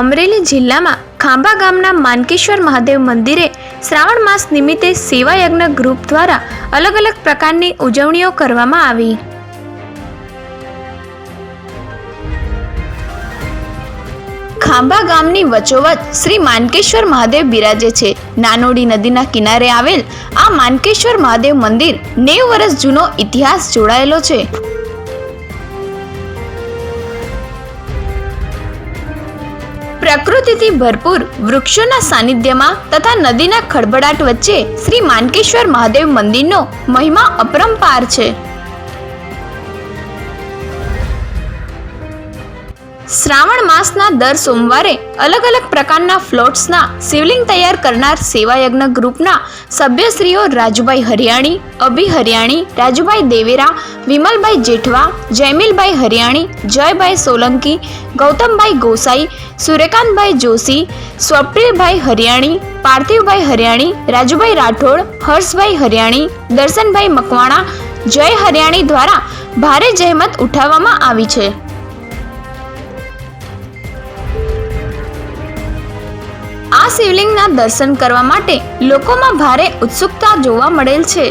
અમરેલી જિલ્લામાં ખાંભા ગામના માનકેશ્વર મહાદેવ મંદિરે શ્રાવણ માસ નિમિત્તે સેવાયજ્ઞ ગ્રુપ દ્વારા અલગ અલગ પ્રકારની ઉજવણીઓ કરવામાં આવી. ખાંભા ગામની વચોવચ શ્રી માનકેશ્વર મહાદેવ બિરાજે છે. નાનોડી નદીના કિનારે આવેલ આ માનકેશ્વર મહાદેવ મંદિર નેવ વર્ષ જૂનો ઇતિહાસ જોડાયેલો છે. પ્રકૃતિથી ભરપૂર વૃક્ષોના સાનિધ્યમાં તથા નદીના ખળભળાટ વચ્ચે શ્રી માનકેશ્વર મહાદેવ મંદિરનો મહિમા અપરંપાર છે. શ્રાવણ માસના દર સોમવારે અલગ અલગ પ્રકારના ફ્લોટ્સના શિવલિંગ તૈયાર કરનાર સેવાયજ્ઞ ગ્રુપના સભ્યશ્રીઓ રાજુભાઈ હરિયાણી, અભિ હરિયાણી, રાજુભાઈ દેવેરા, વિમલભાઈ જેઠવા, જયમિલભાઈ હરિયાણી, જયભાઈ સોલંકી, ગૌતમભાઈ ગોસાઈ સૂર્યકાંતભાઈ જોશી સ્વપ્નિલભાઈ હરિયાણી, પાર્થિવભાઈ હરિયાણી, રાજુભાઈ રાઠોડ, હર્ષભાઈ હરિયાણી, દર્શનભાઈ મકવાણા, જય હરિયાણી દ્વારા ભારે જહેમત ઉઠાવવામાં આવી છે. શિવલિંગના દર્શન કરવા માટે લોકોમાં ભારે ઉત્સુકતા જોવા મળેલ છે.